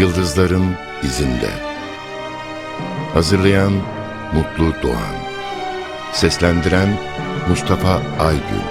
Yıldızların izinde. Hazırlayan Mutlu Doğan. Seslendiren Mustafa Aygün.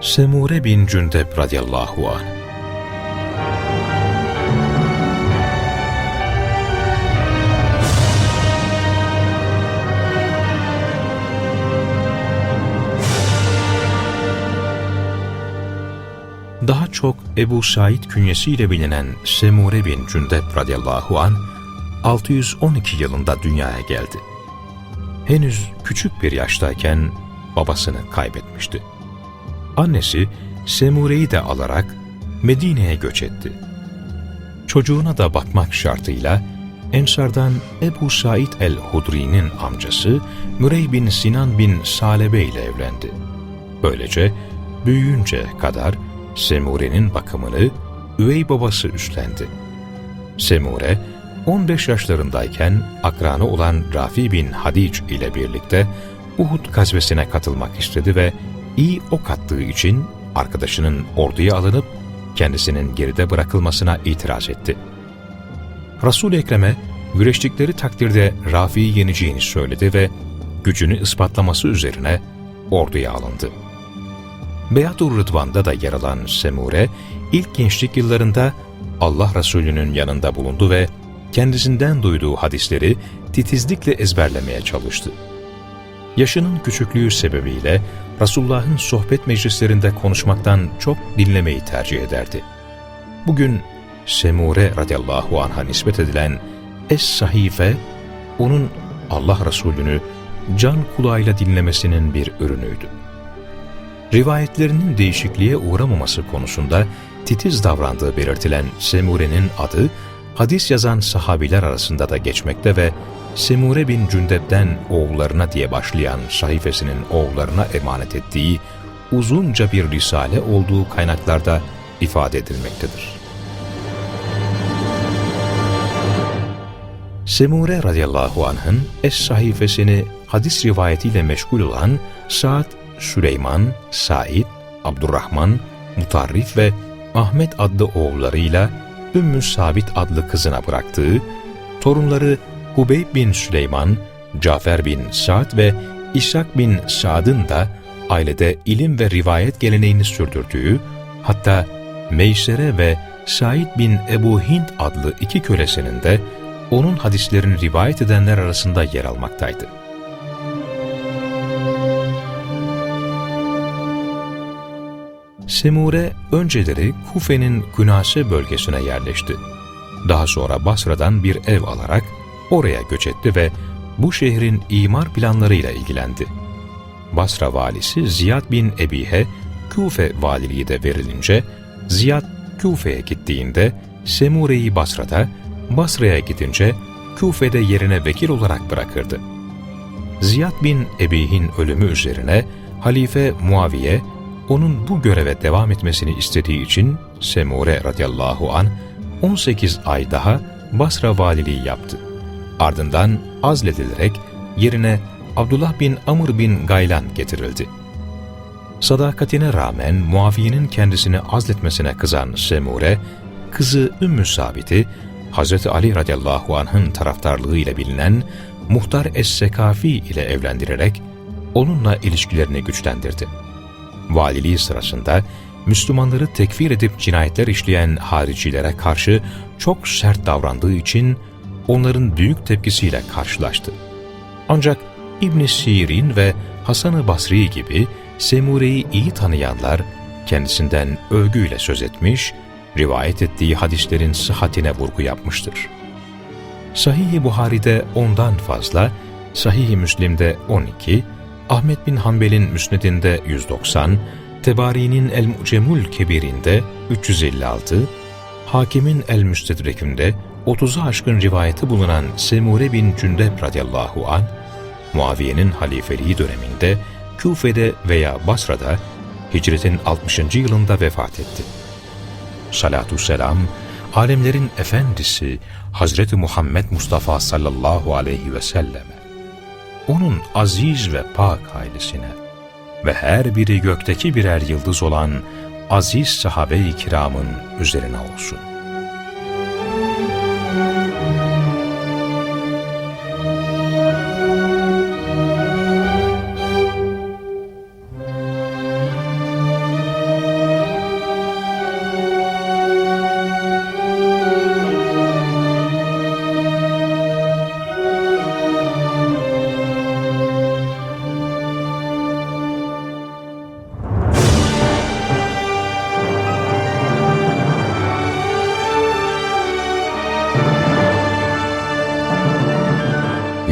Semure bin Cündep radıyallahu anh. Daha çok Ebu Said künyesiyle bilinen Semure bin Cündep radıyallahu an 612 yılında dünyaya geldi. Henüz küçük bir yaştayken babasını kaybetmişti. Annesi Semure'yi de alarak Medine'ye göç etti. Çocuğuna da bakmak şartıyla Ensardan Ebu Said el-Hudri'nin amcası Mürey bin Sinan bin Salebe ile evlendi. Böylece büyüyünce kadar Semure'nin bakımını üvey babası üstlendi. Semure 15 yaşlarındayken akranı olan Rafi bin Hadic ile birlikte Uhud gazvesine katılmak istedi ve iyi ok attığı için arkadaşının orduya alınıp kendisinin geride bırakılmasına itiraz etti. Resul-i Ekrem'e güreştikleri takdirde Rafi'yi yeneceğini söyledi ve gücünü ispatlaması üzerine orduya alındı. Beyat-ı Rıdvan'da da yer alan Semure, ilk gençlik yıllarında Allah Resulü'nün yanında bulundu ve kendisinden duyduğu hadisleri titizlikle ezberlemeye çalıştı. Yaşının küçüklüğü sebebiyle Resulullah'ın sohbet meclislerinde konuşmaktan çok dinlemeyi tercih ederdi. Bugün Semure radıyallahu anh'a nispet edilen Es-Sahife, onun Allah Resulü'nü can kulağıyla dinlemesinin bir ürünüydü. Rivayetlerinin değişikliğe uğramaması konusunda titiz davrandığı belirtilen Semure'nin adı, hadis yazan sahabiler arasında da geçmekte ve Semure bin Cündep'ten oğullarına diye başlayan sayfasının oğullarına emanet ettiği uzunca bir risale olduğu kaynaklarda ifade edilmektedir. Semure radıyallahu anh'ın Es-Sahifesini hadis rivayetiyle meşgul olan Sa'd, Süleyman, Said, Abdurrahman, Mutarrif ve Ahmet adlı oğullarıyla Ümmü Sabit adlı kızına bıraktığı, torunları Hubeyb bin Süleyman, Cafer bin Sa'd ve İshak bin Sa'd'ın da ailede ilim ve rivayet geleneğini sürdürdüğü, hatta Meysere ve Said bin Ebu Hint adlı iki kölesinin de onun hadislerini rivayet edenler arasında yer almaktaydı. Semure önceleri Kufe'nin Günase bölgesine yerleşti. Daha sonra Basra'dan bir ev alarak oraya göç etti ve bu şehrin imar planlarıyla ilgilendi. Basra valisi Ziyad bin Ebihe, Kufe valiliği de verilince, Ziyad Kufe'ye gittiğinde Semure'yi Basra'da, Basra'ya gidince Kufe'de yerine vekil olarak bırakırdı. Ziyad bin Ebihin ölümü üzerine Halife Muaviye, onun bu göreve devam etmesini istediği için Semure radıyallahu an 18 ay daha Basra valiliği yaptı. Ardından azledilerek yerine Abdullah bin Amr bin Gaylan getirildi. Sadakatine rağmen Muaviye'nin kendisini azletmesine kızan Semure, kızı Ümmü Sabit'i Hz. Ali radıyallahu anh'ın taraftarlığıyla bilinen Muhtar Es-Sekafi ile evlendirerek onunla ilişkilerini güçlendirdi. Valiliği sırasında Müslümanları tekfir edip cinayetler işleyen haricilere karşı çok sert davrandığı için onların büyük tepkisiyle karşılaştı. Ancak İbn Sirin ve Hasan-ı Basri gibi Semure'yi iyi tanıyanlar kendisinden övgüyle söz etmiş, rivayet ettiği hadislerin sıhhatine vurgu yapmıştır. Sahih-i Buhari'de ondan fazla, Sahih-i Müslim'de 12, Ahmet bin Hanbel'in Müsned'inde 190, Tebari'nin El-Mucemul Kebir'inde 356, Hakim'in El-Müstedrek'inde 30'u aşkın rivayeti bulunan Semure bin Cündep radıyallahu an, Muaviye'nin halifeliği döneminde Küfe'de veya Basra'da hicretin 60. yılında vefat etti. Salatü selam alemlerin efendisi Hazreti Muhammed Mustafa sallallahu aleyhi ve selleme, onun aziz ve pak ailesine ve her biri gökteki birer yıldız olan aziz sahabe-i kiramın üzerine olsun.